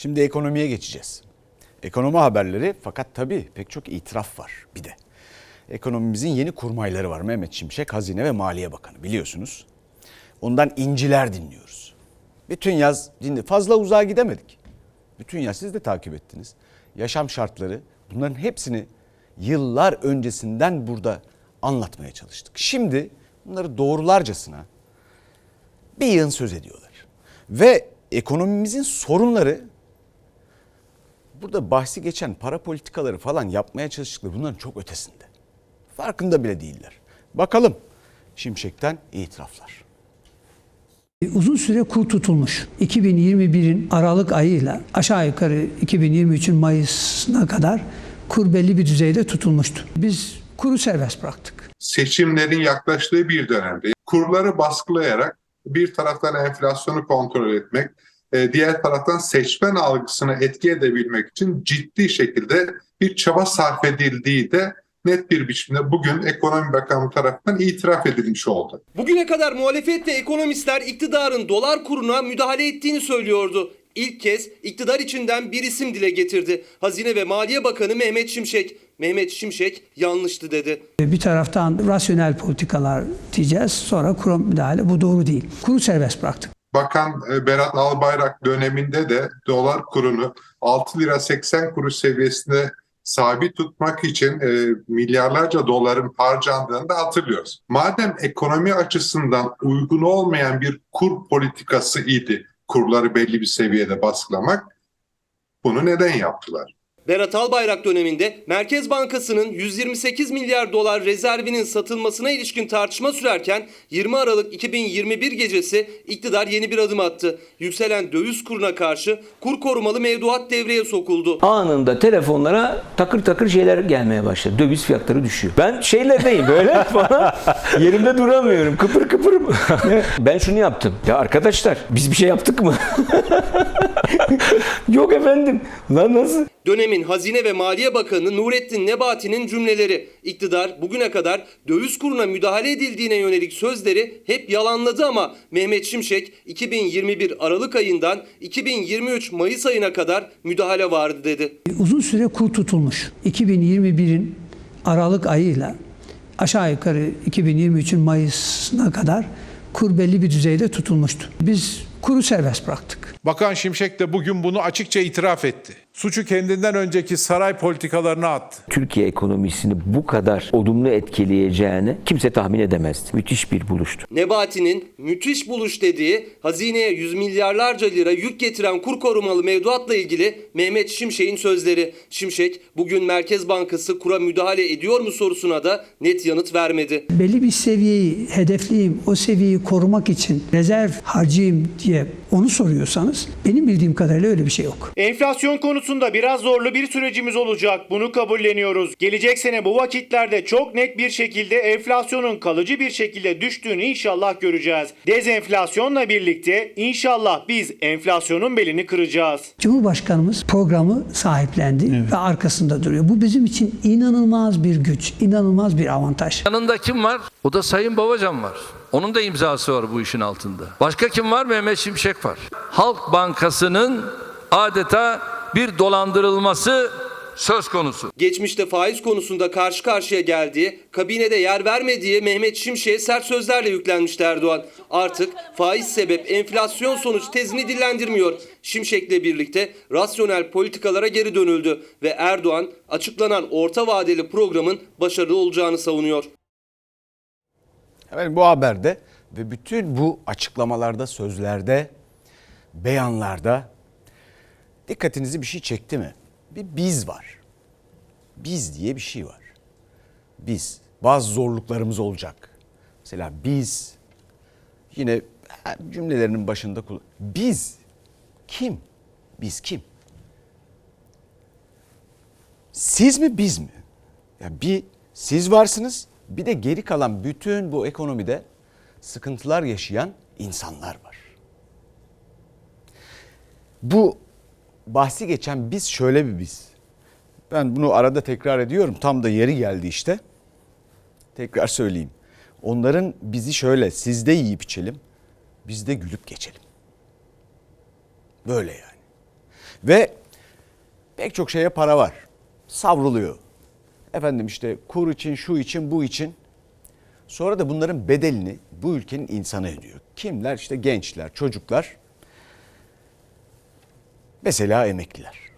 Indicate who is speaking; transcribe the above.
Speaker 1: Şimdi ekonomiye geçeceğiz. Ekonomi haberleri fakat tabii pek çok itiraf var bir de. Ekonomimizin yeni kurmayları var. Mehmet Şimşek Hazine ve Maliye Bakanı biliyorsunuz. Ondan inciler dinliyoruz. Bütün yaz dinle fazla uzağa gidemedik. Bütün yaz siz de takip ettiniz. Yaşam şartları bunların hepsini yıllar öncesinden burada anlatmaya çalıştık. Şimdi bunları doğrularcasına bir yığın söz ediyorlar. Ve ekonomimizin sorunları burada bahsi geçen para politikaları falan yapmaya çalıştıkları bunların çok ötesinde. Farkında bile değiller. Bakalım Şimşek'ten itiraflar.
Speaker 2: Uzun süre kur tutulmuş. 2021'in Aralık ayıyla aşağı yukarı 2023'ün Mayıs'ına kadar kur belli bir düzeyde tutulmuştu. Biz kuru serbest bıraktık.
Speaker 3: seçimlerin yaklaştığı bir dönemde kurları baskılayarak bir taraftan enflasyonu kontrol etmek, e, diğer taraftan seçmen algısını etki edebilmek için ciddi şekilde bir çaba sarf edildiği de net bir biçimde bugün Ekonomi Bakanlığı tarafından itiraf edilmiş oldu.
Speaker 4: Bugüne kadar muhalefet ve ekonomistler iktidarın dolar kuruna müdahale ettiğini söylüyordu. İlk kez iktidar içinden bir isim dile getirdi. Hazine ve Maliye Bakanı Mehmet Şimşek. Mehmet Şimşek yanlıştı dedi.
Speaker 2: Bir taraftan rasyonel politikalar diyeceğiz. Sonra kuru müdahale bu doğru değil. Kuru serbest bıraktık.
Speaker 3: Bakan e, Berat Albayrak döneminde de dolar kurunu 6 lira 80 kuruş seviyesinde sabit tutmak için e, milyarlarca doların harcandığını da hatırlıyoruz. Madem ekonomi açısından uygun olmayan bir kur politikası idi kurları belli bir seviyede baskılamak, bunu neden yaptılar?
Speaker 4: Berat Albayrak döneminde Merkez Bankası'nın 128 milyar dolar rezervinin satılmasına ilişkin tartışma sürerken 20 Aralık 2021 gecesi iktidar yeni bir adım attı. Yükselen döviz kuruna karşı kur korumalı mevduat devreye sokuldu.
Speaker 5: anında telefonlara takır takır şeyler gelmeye başladı. Döviz fiyatları düşüyor. Ben şeylerdeyim böyle falan. Yerimde duramıyorum. Kıpır kıpırım. ben şunu yaptım. Ya arkadaşlar biz bir şey yaptık mı? Yok efendim. Lan nasıl?
Speaker 4: Dönemin Hazine ve Maliye Bakanı Nurettin Nebati'nin cümleleri. İktidar bugüne kadar döviz kuruna müdahale edildiğine yönelik sözleri hep yalanladı ama Mehmet Şimşek 2021 Aralık ayından 2023 Mayıs ayına kadar müdahale vardı dedi.
Speaker 2: Uzun süre kur tutulmuş. 2021'in Aralık ayıyla aşağı yukarı 2023'ün Mayıs'ına kadar kur belli bir düzeyde tutulmuştu. Biz kuru serbest bıraktık.
Speaker 6: Bakan Şimşek de bugün bunu açıkça itiraf etti. Suçu kendinden önceki saray politikalarına attı.
Speaker 5: Türkiye ekonomisini bu kadar olumlu etkileyeceğini kimse tahmin edemezdi. Müthiş bir buluştu.
Speaker 4: Nebati'nin müthiş buluş dediği hazineye yüz milyarlarca lira yük getiren kur korumalı mevduatla ilgili Mehmet Şimşek'in sözleri. Şimşek bugün Merkez Bankası kura müdahale ediyor mu sorusuna da net yanıt vermedi.
Speaker 2: Belli bir seviyeyi hedefleyeyim, o seviyeyi korumak için rezerv harcayayım diye onu soruyorsanız benim bildiğim kadarıyla öyle bir şey yok.
Speaker 7: Enflasyon konusunda biraz zorlu bir sürecimiz olacak. Bunu kabulleniyoruz. Gelecek sene bu vakitlerde çok net bir şekilde enflasyonun kalıcı bir şekilde düştüğünü inşallah göreceğiz. Dezenflasyonla birlikte inşallah biz enflasyonun belini kıracağız.
Speaker 2: Cumhurbaşkanımız programı sahiplendi ve arkasında duruyor. Bu bizim için inanılmaz bir güç, inanılmaz bir avantaj.
Speaker 8: Yanında kim var? O da Sayın Babacan var. Onun da imzası var bu işin altında. Başka kim var? Mehmet Şimşek var. Halk Bankası'nın adeta bir dolandırılması söz konusu.
Speaker 4: Geçmişte faiz konusunda karşı karşıya geldiği, kabinede yer vermediği Mehmet Şimşek'e sert sözlerle yüklenmişti Erdoğan. Artık faiz sebep enflasyon sonuç tezini dillendirmiyor. Şimşek'le birlikte rasyonel politikalara geri dönüldü ve Erdoğan açıklanan orta vadeli programın başarılı olacağını savunuyor.
Speaker 1: Efendim bu haberde ve bütün bu açıklamalarda, sözlerde, beyanlarda dikkatinizi bir şey çekti mi? Bir biz var. Biz diye bir şey var. Biz. Bazı zorluklarımız olacak. Mesela biz yine cümlelerinin başında kullan. Biz kim? Biz kim? Siz mi biz mi? Ya bir siz varsınız bir de geri kalan bütün bu ekonomide sıkıntılar yaşayan insanlar var. Bu bahsi geçen biz şöyle bir biz. Ben bunu arada tekrar ediyorum. Tam da yeri geldi işte. Tekrar söyleyeyim. Onların bizi şöyle sizde yiyip içelim, bizde gülüp geçelim. Böyle yani. Ve pek çok şeye para var. Savruluyor. Efendim işte kur için, şu için, bu için. Sonra da bunların bedelini bu ülkenin insanı ödüyor. Kimler? İşte gençler, çocuklar. Mesela emekliler.